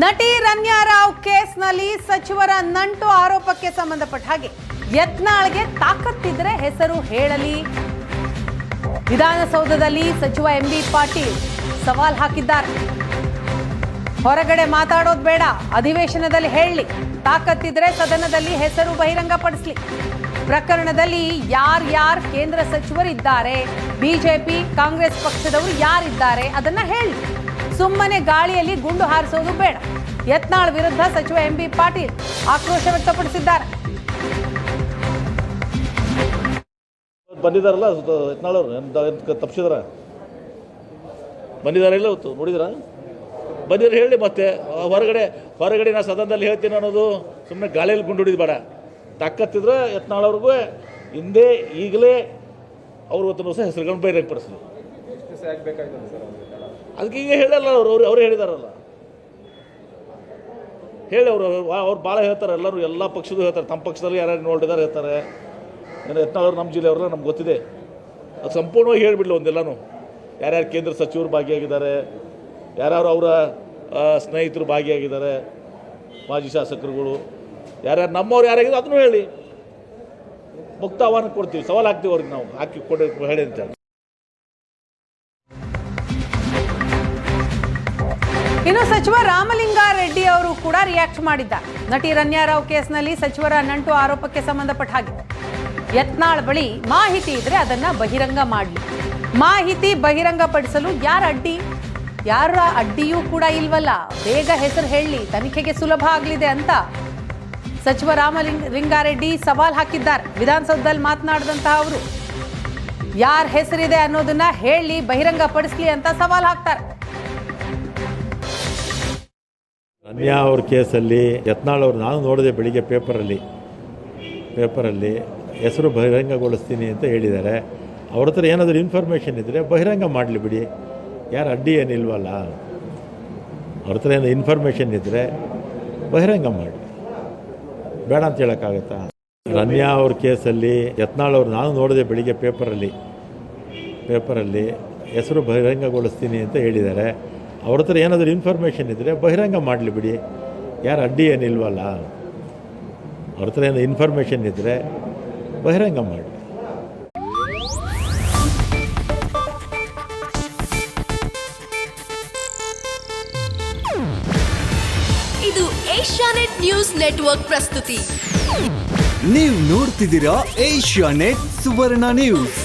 ನಟಿ ರನ್ಯಾ ರಾವ್ ಕೇಸ್ನಲ್ಲಿ ಸಚಿವರ ನಂಟು ಆರೋಪಕ್ಕೆ ಸಂಬಂಧಪಟ್ಟ ಹಾಗೆ ಯತ್ನಾಳ್ಗೆ ತಾಕತ್ತಿದ್ರೆ ಹೆಸರು ಹೇಳಲಿ. ವಿಧಾನಸೌಧದಲ್ಲಿ ಸಚಿವ ಎಂ ಬಿ ಪಾಟೀಲ್ ಸವಾಲ್ ಹಾಕಿದ್ದಾರೆ. ಹೊರಗಡೆ ಮಾತಾಡೋದು ಬೇಡ, ಅಧಿವೇಶನದಲ್ಲಿ ಹೇಳಲಿ. ತಾಕತ್ತಿದ್ರೆ ಸದನದಲ್ಲಿ ಹೆಸರು ಬಹಿರಂಗಪಡಿಸ್ಲಿ. ಪ್ರಕರಣದಲ್ಲಿ ಯಾರ್ಯಾರ್ ಕೇಂದ್ರ ಸಚಿವರಿದ್ದಾರೆ, ಬಿಜೆಪಿ, ಕಾಂಗ್ರೆಸ್ ಪಕ್ಷದವರು ಯಾರಿದ್ದಾರೆ ಅದನ್ನ ಹೇಳಿ. ಸುಮ್ಮನೆ ಗಾಳಿಯಲ್ಲಿ ಗುಂಡು ಹಾರಿಸೋದು ಬೇಡ. ಯತ್ನಾಳ್ ವಿರುದ್ಧ ಸಚಿವ ಎಂ ಬಿ ಪಾಟೀಲ್ ಆಕ್ರೋಶ ವ್ಯಕ್ತಪಡಿಸಿದ್ದಾರೆ. ಬಂದಿದ್ದಾರಲ್ಲ ಯತ್ನಾಳವ್ರು ತಪ್ಪಿಸಿದ್ರ ಬಂದಿದ್ದಾರೆ ಇಲ್ಲ ಇವತ್ತು? ನೋಡಿದ್ರ? ಬಂದಿದ್ರೆ ಹೇಳಿ ಮತ್ತೆ. ಹೊರಗಡೆ ಹೊರಗಡೆ ನಾ ಸದನದಲ್ಲಿ ಹೇಳ್ತೀನಿ ಅನ್ನೋದು ಸುಮ್ಮನೆ ಗಾಳಿಯಲ್ಲಿ ಗುಂಡು ಹೊಡಿದ್ ಬೇಡ. ತಾಕತ್ತಿದ್ರೆ ಯತ್ನಾಳವ್ರಿಗೂ ಹಿಂದೆ ಈಗಲೇ ಅವ್ರು ಇವತ್ತು ಹೆಸರುಗಳನ್ನು ಬಹಿರಂಗಪಡಿಸ್ಲಿ ಅದಕ್ಕೆ ಈಗ ಹೇಳಲ್ಲ ಅವರು, ಅವ್ರು, ಅವರೇ ಹೇಳಿದಾರಲ್ಲ. ಹೇಳಿ ಅವರು ಅವ್ರು ಭಾಳ ಹೇಳ್ತಾರೆ, ಎಲ್ಲರೂ ಎಲ್ಲ ಪಕ್ಷದೂ ಹೇಳ್ತಾರೆ, ತಮ್ಮ ಪಕ್ಷದಲ್ಲಿ ಯಾರ್ಯಾರು ನೋಡಿದಾರೆ ಹೇಳ್ತಾರೆ. ಏನು ಯತ್ನಾಳವ್ರು ನಮ್ಮ ಜಿಲ್ಲೆಯವ್ರಲ್ಲ ನಮ್ಗೆ ಗೊತ್ತಿದೆ. ಅದು ಸಂಪೂರ್ಣವಾಗಿ ಹೇಳಿಬಿಡ್ಲಿ ಒಂದೆಲ್ಲನೂ. ಯಾರ್ಯಾರು ಕೇಂದ್ರ ಸಚಿವರು ಭಾಗಿಯಾಗಿದ್ದಾರೆ, ಯಾರ್ಯಾರು ಅವರ ಸ್ನೇಹಿತರು ಭಾಗಿಯಾಗಿದ್ದಾರೆ, ಮಾಜಿ ಶಾಸಕರುಗಳು, ಯಾರ್ಯಾರು ನಮ್ಮವ್ರು ಯಾರಾಗಿದ್ರು ಅದನ್ನು ಹೇಳಿ. ಮುಕ್ತ ಆಹ್ವಾನ ಕೊಡ್ತೀವಿ, ಸವಾಲು ಹಾಕ್ತೀವಿ ಅವ್ರಿಗೆ ನಾವು, ಹಾಕಿ ಕೊಡಿ, ಹೇಳಿ ಅಂತ ಇನ್ನು ಸಚಿವ ರಾಮಲಿಂಗಾರೆಡ್ಡಿ ಅವರು ಕೂಡ ರಿಯಾಕ್ಟ್ ಮಾಡಿದ್ದಾರೆ ನಟಿ ರನ್ಯಾರಾವ್ ಕೇಸ್ನಲ್ಲಿ ಸಚಿವರ ನಂಟು ಆರೋಪಕ್ಕೆ ಸಂಬಂಧಪಟ್ಟ ಹಾಗೆ ಯತ್ನಾಳ್ ಬಳಿ ಮಾಹಿತಿ ಇದ್ರೆ ಅದನ್ನ ಬಹಿರಂಗ ಮಾಡಲಿ. ಮಾಹಿತಿ ಬಹಿರಂಗಪಡಿಸಲು ಯಾರ ಅಡ್ಡಿ? ಯಾರ ಅಡ್ಡಿಯೂ ಕೂಡ ಇಲ್ವಲ್ಲ. ಬೇಗ ಹೆಸರು ಹೇಳಿ, ತನಿಖೆಗೆ ಸುಲಭ ಆಗಲಿದೆ ಅಂತ ಸಚಿವ ರಾಮಲಿಂಗ, ಲಿಂಗಾರೆಡ್ಡಿ ಸವಾಲ್ ಹಾಕಿದ್ದಾರೆ. ವಿಧಾನಸೌಧದಲ್ಲಿ ಮಾತನಾಡಿದಂತಹ ಅವರು, ಯಾರ ಹೆಸರಿದೆ ಅನ್ನೋದನ್ನ ಹೇಳಿ ಬಹಿರಂಗಪಡಿಸ್ಲಿ ಅಂತ ಸವಾಲ್ ಹಾಕ್ತಾರೆ. ರಮ್ಯಾ ಅವ್ರ ಕೇಸಲ್ಲಿ ಯತ್ನಾಳ್ ಅವರು ನಾನು ನೋಡಿದೆ ಬೆಳಿಗ್ಗೆ ಪೇಪರಲ್ಲಿ ಪೇಪರಲ್ಲಿ ಹೆಸರು ಬಹಿರಂಗಗೊಳಿಸ್ತೀನಿ ಅಂತ ಹೇಳಿದ್ದಾರೆ. ಅವ್ರ ಹತ್ರ ಏನಾದರೂ ಇನ್ಫಾರ್ಮೇಷನ್ ಇದ್ದರೆ ಬಹಿರಂಗ ಮಾಡಲಿ ಬಿಡಿ. ಯಾರು ಅಡ್ಡಿ ಏನಿಲ್ವಲ್ಲ. ಅವ್ರ ಹತ್ರ ಏನೋ ಇನ್ಫಾರ್ಮೇಷನ್ ಇದ್ದರೆ ಬಹಿರಂಗ ಮಾಡಲಿ. ಬೇಡ ಅಂತ ಹೇಳೋಕ್ಕಾಗತ್ತಾ? ರಮ್ಯಾ ಅವ್ರ ಕೇಸಲ್ಲಿ ಯತ್ನಾಳ್ ಅವರು ನಾನು ನೋಡಿದೆ ಬೆಳಿಗ್ಗೆ ಪೇಪರಲ್ಲಿ ಪೇಪರಲ್ಲಿ ಹೆಸರು ಬಹಿರಂಗಗೊಳಿಸ್ತೀನಿ ಅಂತ ಹೇಳಿದ್ದಾರೆ. ಅವ್ರ ಹತ್ರ ಏನಾದರೂ ಇನ್ಫಾರ್ಮೇಷನ್ ಇದ್ದರೆ ಬಹಿರಂಗ ಮಾಡಲಿ ಬಿಡಿ. ಯಾರು ಅಡ್ಡಿ ಏನಿಲ್ವಲ್ಲ. ಅವ್ರ ಹತ್ರ ಏನೋ ಇನ್ಫಾರ್ಮೇಷನ್ ಇದ್ದರೆ ಬಹಿರಂಗ ಮಾಡಿ ಇದು ಏಷ್ಯಾನೆಟ್ ನ್ಯೂಸ್ ನೆಟ್ವರ್ಕ್ ಪ್ರಸ್ತುತಿ. ನೀವು ನೋಡ್ತಿದ್ದೀರಾ ಏಷ್ಯಾನೆಟ್ ಸುವರ್ಣ ನ್ಯೂಸ್.